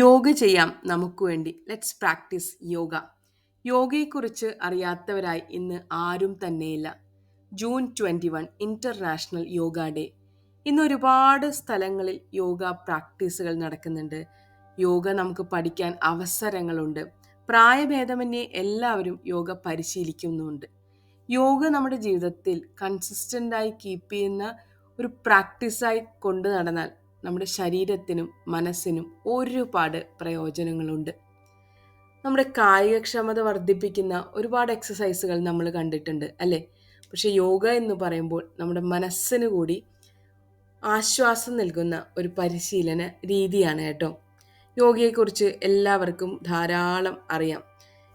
യോഗ ചെയ്യാം നമുക്ക് വേണ്ടി. Let's practice yoga. യോഗയെക്കുറിച്ച് അറിയാത്തവരായി ഇന്ന് ആരും തന്നെയില്ല. June twenty one international yoga day ഇന്ന് ഒരുപാട് സ്ഥലങ്ങളിൽ യോഗ പ്രാക്ടീസുകൾ നടക്കുന്നുണ്ട്. യോഗ നമുക്ക് പഠിക്കാൻ അവസരങ്ങളുണ്ട്. പ്രായഭേദമന്യേ എല്ലാവരും യോഗ പരിശീലിക്കുന്നുണ്ട് യോഗ നമ്മുടെ ജീവിതത്തിൽ കൺസിസ്റ്റന്റായി കീപ്പ് ചെയ്യുന്ന ഒരു പ്രാക്ടീസായി കൊണ്ടു നടന്നാൽ നമ്മുടെ ശരീരത്തിനും മനസ്സിനും ഒരുപാട് പ്രയോജനങ്ങളുണ്ട്. നമ്മുടെ കായികക്ഷമത വർദ്ധിപ്പിക്കുന്ന ഒരുപാട് എക്സസൈസുകൾ നമ്മൾ കണ്ടിട്ടുണ്ട് അല്ലേ? പക്ഷെ യോഗ എന്ന് പറയുമ്പോൾ നമ്മുടെ മനസ്സിന് കൂടി ആശ്വാസം നൽകുന്ന ഒരു പരിശീലന രീതിയാണ് കേട്ടോ. യോഗയെക്കുറിച്ച് എല്ലാവർക്കും ധാരാളം അറിയാം.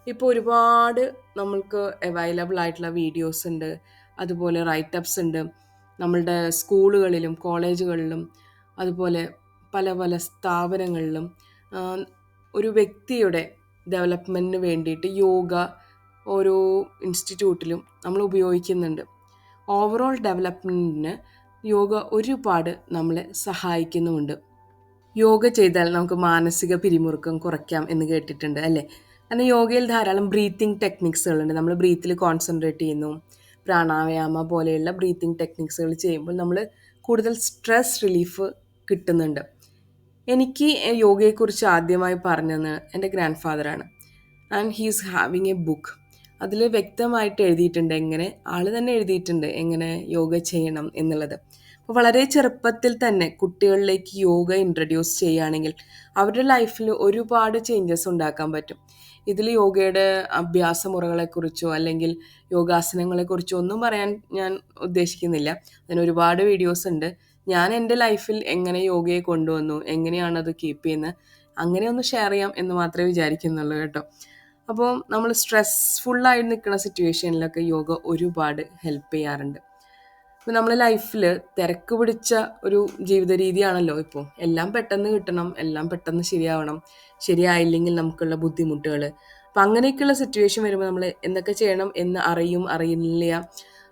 ഇപ്പോൾ ഒരുപാട് നമ്മൾക്ക് അവൈലബിൾ ആയിട്ടുള്ള വീഡിയോസ് ഉണ്ട് അതുപോലെ റൈറ്റപ്സ് ഉണ്ട്. നമ്മളുടെ സ്കൂളുകളിലും കോളേജുകളിലും അതുപോലെ പല പല സ്ഥാപനങ്ങളിലും ഒരു വ്യക്തിയുടെ ഡെവലപ്മെന്റിന് വേണ്ടിയിട്ട് യോഗ ഓരോ ഇൻസ്റ്റിറ്റ്യൂട്ടിലും നമ്മൾ ഉപയോഗിക്കുന്നുണ്ട്. ഓവറോൾ ഡെവലപ്മെന്റിന് യോഗ ഒരുപാട് നമ്മളെ സഹായിക്കുന്നുമുണ്ട്. യോഗ ചെയ്താൽ നമുക്ക് മാനസിക പിരിമുറുക്കം കുറയ്ക്കാം എന്ന് കേട്ടിട്ടുണ്ട് അല്ലേ? അങ്ങനെ യോഗയിൽ ധാരാളം ബ്രീത്തിങ് ടെക്നിക്സുകളുണ്ട് നമ്മൾ ബ്രീത്തിൽ കോൺസെൻട്രേറ്റ് ചെയ്യുന്നു. പ്രാണായാമ പോലെയുള്ള ബ്രീത്തിങ് ടെക്നിക്സുകൾ ചെയ്യുമ്പോൾ നമ്മൾ കൂടുതൽ സ്ട്രെസ് റിലീഫ് കിട്ടുന്നുണ്ട്. എനിക്ക് യോഗയെക്കുറിച്ച് ആദ്യമായി പറഞ്ഞത് എന്റെ grand ഫാദറാണ് and he's having a book. അതിൽ വ്യക്തമായിട്ട് എഴുതിയിട്ടുണ്ട് എങ്ങനെ ആൾ തന്നെ എഴുതിയിട്ടുണ്ട് എങ്ങനെ യോഗ ചെയ്യണം എന്നുള്ളത്. അപ്പോൾ വളരെ ചെറുപ്പത്തിൽ തന്നെ കുട്ടികളിലേക്ക് യോഗ ഇൻട്രൊഡ്യൂസ് ചെയ്യുകയാണെങ്കിൽ അവരുടെ ലൈഫിൽ ഒരുപാട് ചേഞ്ചസ് ഉണ്ടാക്കാൻ പറ്റും. ഇതിൽ യോഗയുടെ അഭ്യാസ മുറകളെക്കുറിച്ചോ അല്ലെങ്കിൽ യോഗാസനങ്ങളെക്കുറിച്ചോ ഒന്നും പറയാൻ ഞാൻ ഉദ്ദേശിക്കുന്നില്ല. അതിന് ഒരുപാട് വീഡിയോസ് ഉണ്ട്. ഞാൻ എന്റെ ലൈഫിൽ എങ്ങനെ യോഗയെ കൊണ്ടുവന്നു? എങ്ങനെയാണ് അത് കീപ്പ് ചെയ്യുന്നത് അങ്ങനെ ഒന്ന് ഷെയർ ചെയ്യാം എന്ന് മാത്രമേ വിചാരിക്കുന്നുള്ളൂ കേട്ടോ. അപ്പോൾ നമ്മൾ സ്ട്രെസ്ഫുള്ളായി നിൽക്കുന്ന സിറ്റുവേഷനിലൊക്കെ യോഗ ഒരുപാട് ഹെൽപ്പ് ചെയ്യാറുണ്ട്. അപ്പോൾ നമ്മൾ ലൈഫിൽ തിരക്ക് പിടിച്ച ഒരു ജീവിത രീതിയാണല്ലോ ഇപ്പോൾ. എല്ലാം പെട്ടെന്ന് കിട്ടണം എല്ലാം പെട്ടെന്ന് ശരിയാവണം ശരിയായില്ലെങ്കിൽ നമുക്കുള്ള ബുദ്ധിമുട്ടുകൾ അപ്പം അങ്ങനെയൊക്കെയുള്ള സിറ്റുവേഷൻ വരുമ്പോൾ നമ്മൾ എന്തൊക്കെ ചെയ്യണം എന്ന് അറിയും അറിയില്ല.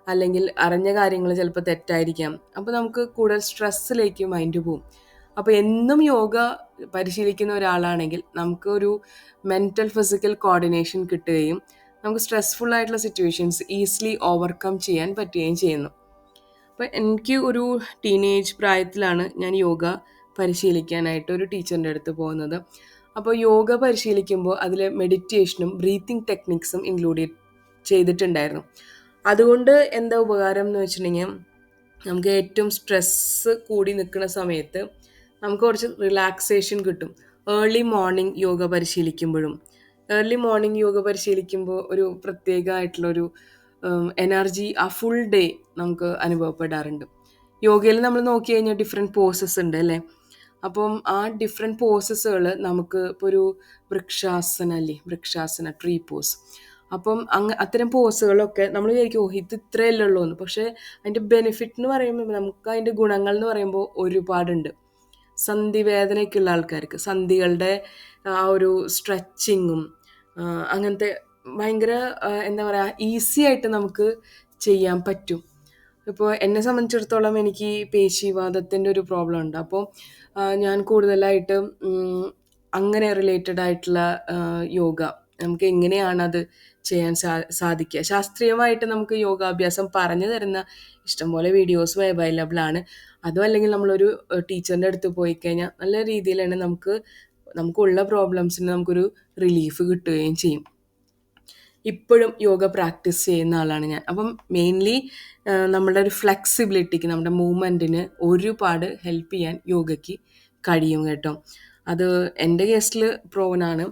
അല്ലെങ്കിൽ അറിഞ്ഞ കാര്യങ്ങൾ ചിലപ്പോൾ തെറ്റായിരിക്കാം. അപ്പോൾ നമുക്ക് കൂടുതൽ സ്ട്രെസ്സിലേക്ക് മൈൻഡ് പോവും. അപ്പോൾ എന്നും യോഗ പരിശീലിക്കുന്ന ഒരാളാണെങ്കിൽ നമുക്ക് ഒരു മെന്റൽ ഫിസിക്കൽ കോർഡിനേഷൻ കിട്ടുകയും നമുക്ക് സ്ട്രെസ്ഫുൾ ആയിട്ടുള്ള സിറ്റുവേഷൻസ് ഈസിലി ഓവർകം ചെയ്യാൻ പറ്റുകയും ചെയ്യുന്നു. അപ്പോൾ എനിക്ക് ഒരു ടീനേജ് പ്രായത്തിലാണ് ഞാൻ യോഗ പരിശീലിക്കാനായിട്ട് ഒരു ടീച്ചറിന്റെ അടുത്ത് പോകുന്നത്. അപ്പോൾ യോഗ പരിശീലിക്കുമ്പോൾ അതിൽ മെഡിറ്റേഷനും ബ്രീത്തിങ് ടെക്നിക്സും ഇൻക്ലൂഡ് ചെയ്തിട്ടുണ്ടായിരുന്നു. അതുകൊണ്ട് എന്താ ഉപകാരം എന്ന് വെച്ചിട്ടുണ്ടെങ്കിൽ നമുക്ക് ഏറ്റവും സ്ട്രെസ്സ് കൂടി നിൽക്കുന്ന സമയത്ത് നമുക്ക് കുറച്ച് റിലാക്സേഷൻ കിട്ടും. ഏർലി മോർണിംഗ് യോഗ പരിശീലിക്കുമ്പോഴും. ഏർലി മോർണിംഗ് യോഗ പരിശീലിക്കുമ്പോൾ ഒരു പ്രത്യേകമായിട്ടുള്ളൊരു എനർജി ആ ഫുൾ ഡേ നമുക്ക് അനുഭവപ്പെടാറുണ്ട്. യോഗയിൽ നമ്മൾ നോക്കി കഴിഞ്ഞാൽ ഡിഫറെന്റ് പോസസ് ഉണ്ട് അല്ലേ? അപ്പം ആ ഡിഫറെന്റ് പോസസ്സുകൾ നമുക്ക് ഇപ്പോൾ ഒരു വൃക്ഷാസന അല്ലേ? വൃക്ഷാസന ട്രീ പോസ് അപ്പം അങ്ങ് അത്തരം പോസുകളൊക്കെ നമ്മൾ വിചാരിക്കും ഓ ഇത് ഇത്രയല്ലേ ഉള്ളൂ എന്ന് പക്ഷേ അതിന്റെ ബെനിഫിറ്റ് എന്ന് പറയുമ്പോൾ നമുക്ക് അതിന്റെ ഗുണങ്ങൾ എന്ന് പറയുമ്പോൾ ഒരുപാടുണ്ട്. സന്ധി വേദനയൊക്കെയുള്ള ആൾക്കാർക്ക് സന്ധികളുടെ ആ ഒരു സ്ട്രെച്ചിങ്ങും അങ്ങനത്തെ ഭയങ്കര എന്താ പറയുക ഈസി ആയിട്ട് നമുക്ക് ചെയ്യാൻ പറ്റും. ഇപ്പോൾ എന്നെ സംബന്ധിച്ചിടത്തോളം എനിക്ക് പേശിവാദത്തിന്റെ ഒരു പ്രോബ്ലം ഉണ്ട്. അപ്പോൾ ഞാൻ കൂടുതലായിട്ട് അങ്ങനെ റിലേറ്റഡ് ആയിട്ടുള്ള യോഗ നമുക്ക് എങ്ങനെയാണ് അത് ചെയ്യാൻ സാ സാധിക്കുക. ശാസ്ത്രീയമായിട്ട് നമുക്ക് യോഗാഭ്യാസം പറഞ്ഞു തരുന്ന ഇഷ്ടംപോലെ വീഡിയോസും അവൈലബിൾ ആണ്. അതും അല്ലെങ്കിൽ നമ്മളൊരു ടീച്ചറിന്റെ അടുത്ത് പോയി കഴിഞ്ഞാൽ നല്ല രീതിയിലാണ് നമുക്ക് നമുക്കുള്ള പ്രോബ്ലംസിന് നമുക്കൊരു റിലീഫ് കിട്ടുകയും ചെയ്യും. ഇപ്പോഴും യോഗ പ്രാക്ടീസ് ചെയ്യുന്ന ആളാണ് ഞാൻ. അപ്പം മെയിൻലി നമ്മുടെ ഒരു ഫ്ലെക്സിബിലിറ്റിക്ക് നമ്മുടെ മൂവ്മെന്റിന് ഒരുപാട് ഹെൽപ്പ് ചെയ്യാൻ യോഗയ്ക്ക് കഴിയും കേട്ടോ. അത് എന്റെ കേസിൽ പ്രോവനാണ്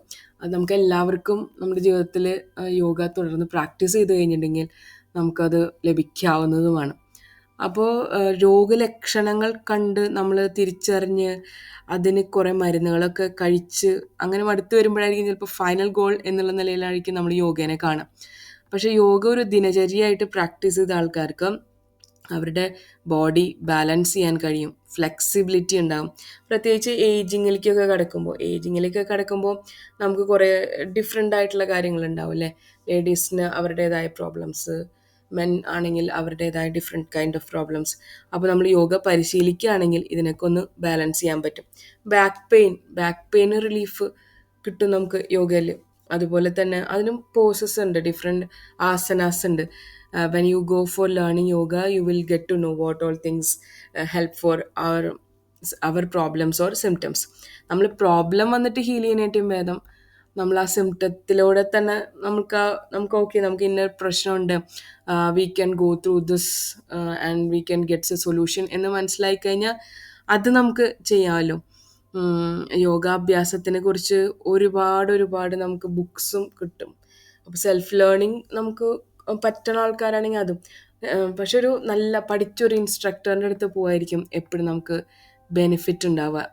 അത് നമുക്ക് എല്ലാവർക്കും നമ്മുടെ ജീവിതത്തിൽ യോഗ തുടർന്ന് പ്രാക്ടീസ് ചെയ്ത് കഴിഞ്ഞിട്ടുണ്ടെങ്കിൽ നമുക്കത് ലഭിക്കാവുന്നതുമാണ്. അപ്പോൾ രോഗലക്ഷണങ്ങൾ കണ്ട് നമ്മൾ തിരിച്ചറിഞ്ഞ് അതിന് കുറേ മരുന്നുകളൊക്കെ കഴിച്ച് അങ്ങനെ മടുത്ത് വരുമ്പോഴായിരിക്കും ചിലപ്പോൾ ഫൈനൽ ഗോൾ എന്നുള്ള നിലയിലായിരിക്കും നമ്മൾ യോഗേനെ കാണാം പക്ഷേ യോഗ ഒരു ദിനചര്യയായിട്ട് പ്രാക്ടീസ് ചെയ്ത ആൾക്കാർക്ക് അവരുടെ ബോഡി ബാലൻസ് ചെയ്യാൻ കഴിയും. ഫ്ലെക്സിബിലിറ്റി ഉണ്ടാകും പ്രത്യേകിച്ച് ഏജിങ്ങിലേക്കൊക്കെ കിടക്കുമ്പോൾ ഏജിങ്ങിലേക്കൊക്കെ കിടക്കുമ്പോൾ നമുക്ക് കുറേ ഡിഫറെന്റ് ആയിട്ടുള്ള കാര്യങ്ങളുണ്ടാവും അല്ലേ? ലേഡീസിന് അവരുടേതായ പ്രോബ്ലംസ് മെൻ ആണെങ്കിൽ അവരുടേതായ ഡിഫറെന്റ് കൈൻഡ് ഓഫ് പ്രോബ്ലംസ് അപ്പോൾ നമ്മൾ യോഗ പരിശീലിക്കുകയാണെങ്കിൽ ഇതിനൊക്കെ ഒന്ന് ബാലൻസ് ചെയ്യാൻ പറ്റും. ബാക്ക് പെയിൻ ബാക്ക് പെയിന് റിലീഫ് കിട്ടും നമുക്ക് യോഗയിൽ. അതുപോലെ തന്നെ അതിനും പോസസ് ഉണ്ട് ഡിഫറെന്റ് ആസനാസ് ഉണ്ട്. When go for learning yoga you will get to know what all things uh, help for our our problems or symptoms നമ്മൾ പ്രോബ്ലം വന്നിട്ട് ഹീൽ ചെയ്യുന്നതിനേറ്റവും ഭേദം. നമ്മൾ ആ സിംറ്റത്തിലൂടെ തന്നെ നമുക്ക് ആ നമുക്ക് ഓക്കെ നമുക്ക് ഇന്ന പ്രശ്നമുണ്ട്. We can go through this and we can gets a solution എന്ന് മനസ്സിലായി കഴിഞ്ഞാൽ അത് നമുക്ക് ചെയ്യാമല്ലോ യോഗാഭ്യാസത്തിനെ കുറിച്ച് ഒരുപാട് ഒരുപാട് നമുക്ക് ബുക്സും കിട്ടും. അപ്പോൾ സെൽഫ് ലേണിംഗ് നമുക്ക് പറ്റുന്ന ആൾക്കാരാണെങ്കിൽ അതും. പക്ഷെ ഒരു നല്ല പഠിച്ചൊരു ഇൻസ്ട്രക്ടറിന്റെ അടുത്ത് പോകായിരിക്കും എപ്പോഴും നമുക്ക് ബെനിഫിറ്റ് ഉണ്ടാവുക.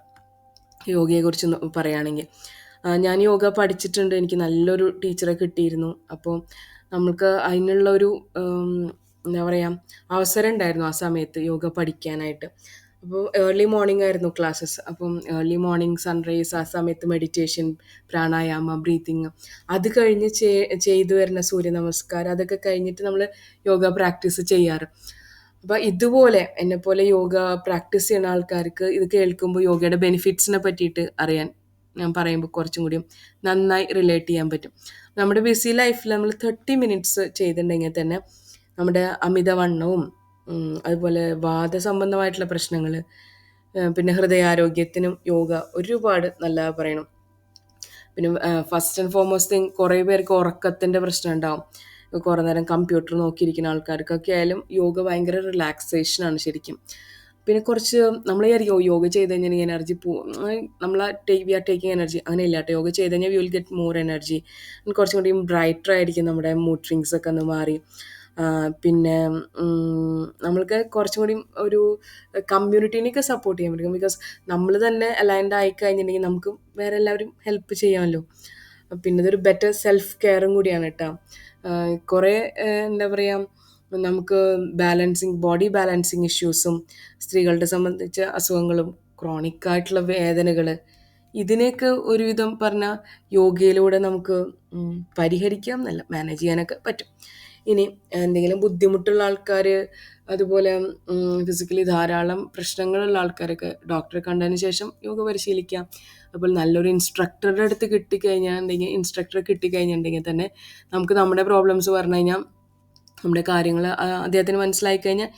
യോഗയെക്കുറിച്ച് പറയുകയാണെങ്കിൽ. ഞാൻ യോഗ പഠിച്ചിട്ടുണ്ട്. എനിക്ക് നല്ലൊരു ടീച്ചറെ കിട്ടിയിരുന്നു. അപ്പോൾ നമുക്ക് അതിനുള്ള ഒരു എന്താ പറയുക അവസരം ഉണ്ടായിരുന്നു ആ സമയത്ത് യോഗ പഠിക്കാനായിട്ട്. അപ്പോൾ ഏർലി മോർണിംഗ് ആയിരുന്നു ക്ലാസ്സസ് അപ്പം ഏർലി മോർണിംഗ് സൺറൈസ് ആ സമയത്ത് മെഡിറ്റേഷൻ പ്രാണായാമ ബ്രീത്തിങ് അത് കഴിഞ്ഞ് ചെയ്തു വരുന്ന സൂര്യ നമസ്കാരം അതൊക്കെ കഴിഞ്ഞിട്ട് നമ്മൾ യോഗ പ്രാക്ടീസ് ചെയ്യാറ്. അപ്പോൾ ഇതുപോലെ എന്നെപ്പോലെ യോഗ പ്രാക്ടീസ് ചെയ്യുന്ന ആൾക്കാർക്ക് ഇത് കേൾക്കുമ്പോൾ യോഗയുടെ ബെനിഫിറ്റ്സിനെ പറ്റിയിട്ട് അറിയാൻ ഞാൻ പറയുമ്പോൾ കുറച്ചും കൂടി നന്നായി റിലേറ്റ് ചെയ്യാൻ പറ്റും. നമ്മുടെ ബിസി ലൈഫിൽ നമ്മൾ തേർട്ടി മിനിറ്റ്സ് ചെയ്തിട്ടുണ്ടെങ്കിൽ തന്നെ നമ്മുടെ അമിതവണ്ണവും അതുപോലെ വാദസംബന്ധമായിട്ടുള്ള പ്രശ്നങ്ങൾ പിന്നെ ഹൃദയാരോഗ്യത്തിനും യോഗ ഒരുപാട് നല്ല പറയണം. പിന്നെ ഫസ്റ്റ് ആൻഡ് ഫോർമോസ്റ്റ് തിങ് കുറേ പേർക്ക് ഉറക്കത്തിന്റെ പ്രശ്നം ഉണ്ടാവും. കുറേ നേരം കമ്പ്യൂട്ടർ നോക്കിയിരിക്കുന്ന ആൾക്കാർക്കൊക്കെ ആയാലും യോഗ ഭയങ്കര റിലാക്സേഷനാണ് ശരിക്കും. പിന്നെ കുറച്ച് നമ്മൾ വിചാരിക്കും യോഗ ചെയ്ത് കഴിഞ്ഞാൽ എനർജി പോ നമ്മൾ take we are taking energy അങ്ങനെ ഇല്ല കേട്ടോ. യോഗ ചെയ്ത് കഴിഞ്ഞാൽ you will get more energy കുറച്ചും കൂടി ബ്രൈറ്റർ ആയിരിക്കും നമ്മുടെ മൂഡ് ഡ്രിങ്ക്സ് ഒക്കെ ഒന്ന് മാറി. പിന്നെ നമ്മൾക്ക് കുറച്ചും കൂടി ഒരു കമ്മ്യൂണിറ്റീനെയൊക്കെ സപ്പോർട്ട് ചെയ്യാൻ പറ്റും. ബിക്കോസ് നമ്മൾ തന്നെ അലൈൻഡ് ആയി കഴിഞ്ഞിട്ടുണ്ടെങ്കിൽ നമുക്ക് വേറെ എല്ലാവരും ഹെൽപ്പ് ചെയ്യാമല്ലോ. പിന്നെ ഇതൊരു ബെറ്റർ സെൽഫ് കെയറും കൂടിയാണ് കേട്ടോ. കുറേ എന്താ പറയുക നമുക്ക് ബാലൻസിങ് ബോഡി ബാലൻസിങ് ഇഷ്യൂസും സ്ത്രീകളുടെ സംബന്ധിച്ച അസുഖങ്ങളും ക്രോണിക് ആയിട്ടുള്ള വേദനകൾ ഇതിനെയൊക്കെ ഒരുവിധം പറഞ്ഞാൽ യോഗയിലൂടെ നമുക്ക് പരിഹരിക്കാം എന്നല്ല മാനേജ് ചെയ്യാനൊക്കെ പറ്റും. ഇനി എന്തെങ്കിലും ബുദ്ധിമുട്ടുള്ള ആൾക്കാർ അതുപോലെ ഫിസിക്കലി ധാരാളം പ്രശ്നങ്ങളുള്ള ആൾക്കാരൊക്കെ ഡോക്ടറെ കണ്ടതിന് ശേഷം യോഗ പരിശീലിക്കാം. അപ്പോൾ നല്ലൊരു ഇൻസ്ട്രക്ടറുടെ അടുത്ത് കിട്ടിക്കഴിഞ്ഞാൽ ഇൻസ്ട്രക്ടറെ കിട്ടിക്കഴിഞ്ഞിട്ടുണ്ടെങ്കിൽ തന്നെ നമുക്ക് നമ്മുടെ പ്രോബ്ലംസ് പറഞ്ഞു കഴിഞ്ഞാൽ നമ്മുടെ കാര്യങ്ങൾ അദ്ദേഹത്തിന് മനസ്സിലായി കഴിഞ്ഞാൽ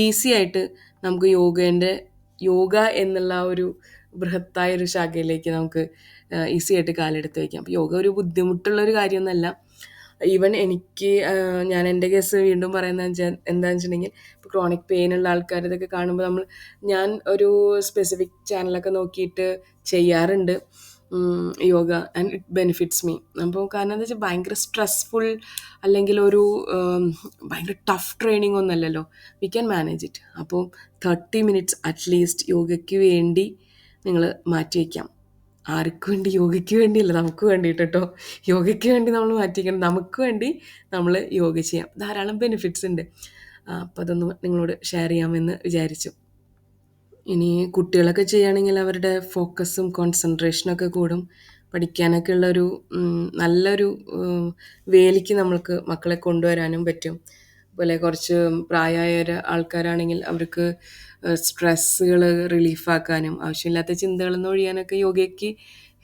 ഈസി ആയിട്ട് നമുക്ക് യോഗേന്റെ യോഗ എന്നുള്ള ഒരു ബൃഹത്തായ ഒരു ശാഖയിലേക്ക് നമുക്ക് ഈസി ആയിട്ട് കാലെടുത്ത് വയ്ക്കാം. അപ്പോൾ യോഗ ഒരു ബുദ്ധിമുട്ടുള്ള ഒരു കാര്യമൊന്നുമല്ല. ഈവൻ എനിക്ക് ഞാൻ എന്റെ കേസ് വീണ്ടും പറയുന്നത് എന്താണെന്ന് വെച്ചിട്ടുണ്ടെങ്കിൽ ഇപ്പോൾ ക്രോണിക് പെയിൻ ഉള്ള ആൾക്കാർ ഇതൊക്കെ കാണുമ്പോൾ നമ്മൾ ഞാൻ ഒരു സ്പെസിഫിക് ചാനലൊക്കെ നോക്കിയിട്ട് ചെയ്യാറുണ്ട്. Yoga and it benefits me അപ്പോൾ കാരണം എന്താ വെച്ചാൽ ഭയങ്കര സ്ട്രെസ്ഫുൾ അല്ലെങ്കിൽ ഒരു ഭയങ്കര ടഫ് ട്രെയിനിങ് ഒന്നല്ലല്ലോ വി ക്യാൻ മാനേജ് ഇറ്റ് അപ്പോൾ തേർട്ടി മിനിറ്റ്സ് അറ്റ്ലീസ്റ്റ് യോഗയ്ക്ക് വേണ്ടി നിങ്ങൾ മാറ്റി വയ്ക്കാം ആർക്ക് വേണ്ടി യോഗയ്ക്ക് വേണ്ടിയല്ല നമുക്ക് വേണ്ടിയിട്ട് കേട്ടോ യോഗയ്ക്ക് വേണ്ടി നമ്മൾ മാറ്റിക്കണം നമുക്ക് വേണ്ടി നമ്മൾ യോഗ ചെയ്യാം. ധാരാളം ബെനിഫിറ്റ്സ് ഉണ്ട്. അപ്പോൾ അതൊന്ന് നിങ്ങളോട് ഷെയർ ചെയ്യാമെന്ന് വിചാരിച്ചു. ഇനി കുട്ടികളൊക്കെ ചെയ്യുകയാണെങ്കിൽ അവരുടെ ഫോക്കസും കോൺസെൻട്രേഷനൊക്കെ കൂടും. പഠിക്കാനൊക്കെ ഉള്ളൊരു നല്ലൊരു വേലിക്ക് നമ്മൾക്ക് മക്കളെ കൊണ്ടുവരാനും പറ്റും. അതുപോലെ കുറച്ച് പ്രായമായ ആൾക്കാരാണെങ്കിൽ അവർക്ക് സ്ട്രെസ്സുകൾ റിലീഫാക്കാനും ആവശ്യമില്ലാത്ത ചിന്തകളിൽ നിന്ന് ഒഴിയാനൊക്കെ യോഗയ്ക്ക്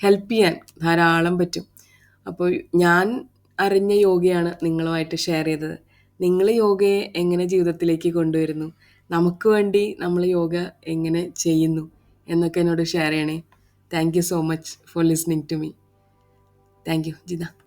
ഹെൽപ്പ് ചെയ്യാൻ ധാരാളം പറ്റും. അപ്പോൾ ഞാൻ അറിഞ്ഞ യോഗയാണ് നിങ്ങളുമായിട്ട് ഷെയർ ചെയ്തത്. നിങ്ങൾ യോഗയെ എങ്ങനെ ജീവിതത്തിലേക്ക് കൊണ്ടുവരുന്നു? നമുക്ക് വേണ്ടി നമ്മൾ യോഗ എങ്ങനെ ചെയ്യുന്നു? എന്നൊക്കെ എന്നോട് ഷെയർ ചെയ്യണേ. Thank you so much for listening to me. Thank you Jitha.